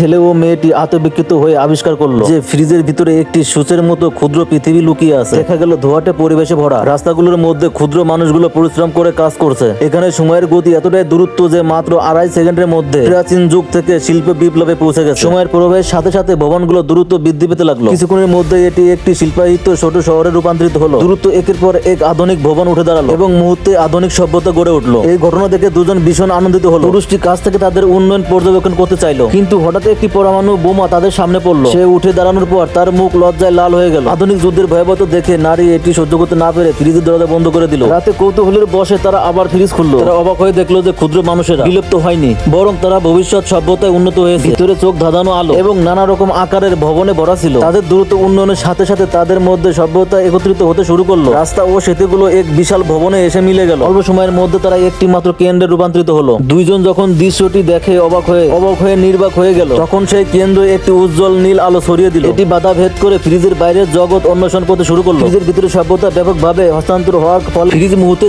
ছেলে ও মেয়েটি আত্মবিকৃত হয়ে আবিষ্কার করল। যে ফ্রিজের ভিতরে একটি সূচের মতো ক্ষুদ্র পৃথিবী লুকিয়ে আছে। দেখা গেল ধোয়াটে পরিবেশে ভরা। রাস্তাগুলোর মধ্যে ক্ষুদ্র মানুষগুলো পরিশ্রম করে কাজ করছে। এখানে সময়ের গতি এতটাই দূরত্ব যে মাত্র আড়াই সেকেন্ডের মধ্যে প্রাচীন যুগ থেকে শিল্প বিপ্লবে পৌঁছে গেছে। সময়ের প্রভাবের সাথে সাথে ভবনগুলো দূরত্ব বৃদ্ধি পেতে লাগল। কিছুক্ষণের মধ্যে এটি একটি শিল্পায়িত ছোট শহরে রূপান্তরিত হলো। দূরত্ব একের পর এক আধুনিক ভবন উঠে দাঁড়াল এবং মুহূর্তে আধুনিক সভ্যতা গড়ে উঠল। এই ঘটনা দেখে দুজন ভীষণ আনন্দিত হলো। পুরুষটি কাছ থেকে তাদের উন্নয়ন পর্যবেক্ষণ করতে চাইলো। কিন্তু হঠাৎ একটি পরমাণু বোমা তাদের সামনে পড়ল। সে উঠে দাঁড়ানোর পর তার মুখ লজ্জায় লাল হয়ে গেল। আধুনিক যুদ্ধের ভয়াবহতা দেখে নারী এটি সহ্য করতে না পেরে ফ্রিজের দরজা বন্ধ করে দিল। রাতে কৌতূহলের বসে তারা আবার ফ্রিজ খুললো। তারা অবাক হয়ে দেখল যে ক্ষুদ্র মানুষেরা বিলুপ্ত হয়নি, বরং তারা ভবিষ্যৎ সভ্যতায় উন্নত হয়েছে। ভিতরে চোখ ধাঁধানো আলো এবং নানা রকম আকারের ভবনে ভরা ছিল। তাদের দ্রুত উন্নয়নের সাথে সাথে তাদের মধ্যে সভ্যতা একত্রিত হতে শুরু করল। রাস্তা ও সেতুগুলো এক বিশাল ভবনে এসে মিলে গেল। অল্প সময়ের মধ্যে তারা একটি মাত্র কেন্দ্রে রূপান্তরিত হলো। দুইজন যখন দৃশ্যটি দেখে অবাক হয়ে অবাক হয়ে নির্বাক হয়ে গেল। তখন সেই কেন্দ্র একটি উজ্জ্বল নীল আলো ছড়িয়ে দিল। এটি বাধা ভেদ করে ফ্রিজের বাইরের জগৎ অন্বেষণ করতে শুরু করল। ফ্রিজের ভিতরে সভ্যতা ব্যাপকভাবে হস্তান্তর হওয়ার ফলে ফ্রিজ মুহূর্তে